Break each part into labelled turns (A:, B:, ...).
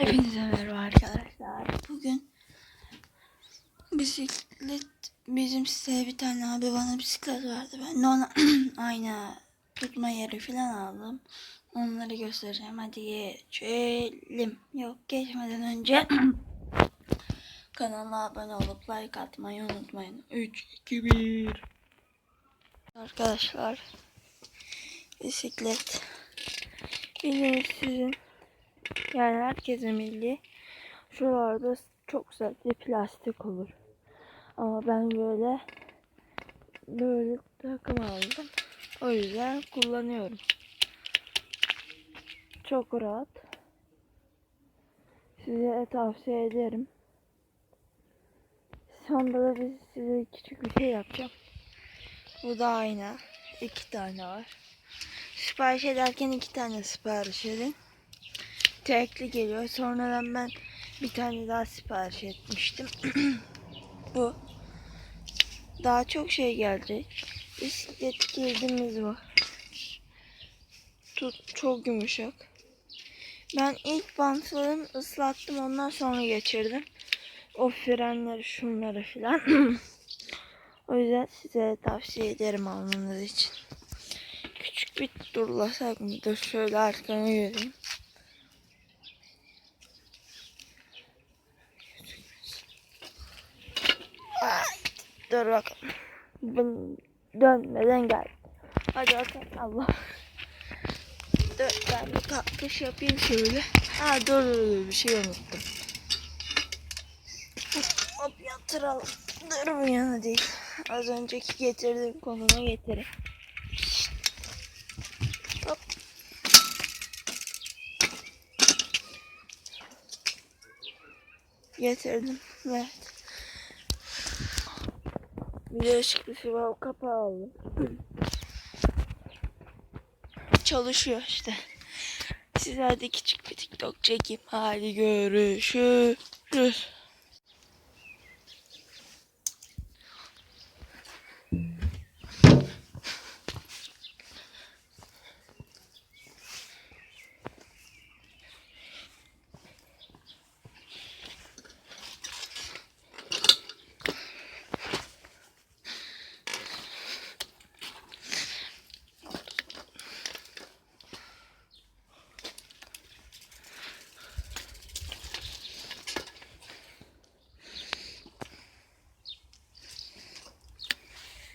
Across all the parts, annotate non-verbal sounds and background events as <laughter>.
A: Hepinize merhaba arkadaşlar. Bugün bisiklet bizim siteye bir tane abi bana bisiklet verdi. Ben ona <clears throat> aynı tutma yeri falan aldım. Onları göstereceğim. Hadi geçelim. Yok geçmeden önce <clears throat> kanala abone olup like atmayı unutmayın. 3, 2, 1 Arkadaşlar bisiklet bildiğiniz sizin yani herkesin bildiği şuralarda çok sert bir plastik olur. Ama ben böyle böyle takım aldım. O yüzden kullanıyorum. Çok rahat. Size tavsiye ederim. Sonunda da biz size küçük bir şey yapacağım. Bu da ayna. İki tane var. Sipariş ederken iki tane sipariş edin tekli geliyor. Sonradan ben bir tane daha sipariş etmiştim. <clears throat> Bu. Daha çok şey geldi. Bisiklet girdimiz var. Tut çok yumuşak. Ben ilk bantlarını ıslattım ondan sonra geçirdim. O frenleri şunları filan. <clears throat> o yüzden size tavsiye ederim almanız için. Küçük bir durlasak mı? Dur şöyle arkamı göreyim. Dur bakalım. Ben dönmeden gel. Hadi bakalım Allah. Dur ben bir kalkış yapayım şöyle. Ha dur dur dur bir şey unuttum. Hop yatıralım. Dur bu yana değil. Az önceki getirdiğim konuma getirin. Hop. Getirdim. Evet. Bir de ışıklı siva kapağı aldım. <clears throat> Çalışıyor işte. Size hadi küçük bir TikTok çekeyim. Hadi görüşürüz.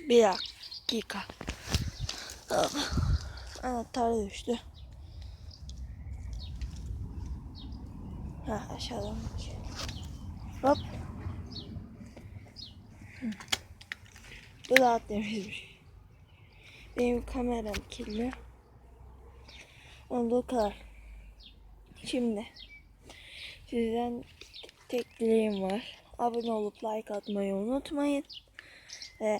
A: Bir dakika. Ah, Anahtar düştü. Ha aşağıdan. Hop. Bu da şey. Benim kameram kirli. Olduğu kadar. Şimdi sizden tek dileğim var. Abone olup like atmayı unutmayın. Ve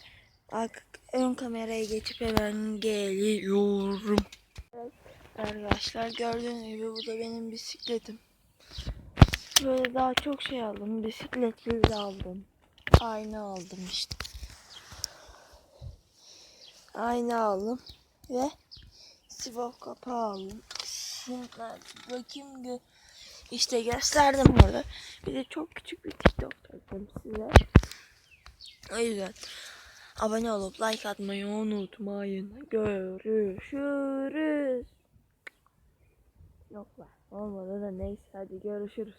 A: Arka, ön kameraya geçip hemen geliyorum. Arkadaşlar gördüğünüz gibi bu da benim bisikletim. Böyle daha çok şey aldım. Bisikletli de aldım. Ayna aldım işte. Ayna aldım. Ve sivop kapağı aldım. Şimdi bakayım gö işte gösterdim orada. Bir de çok küçük bir TikTok çektim size. O yüzden Abone olup like atmayı unutmayın. Görüşürüz. Yok lan olmadı da neyse hadi görüşürüz.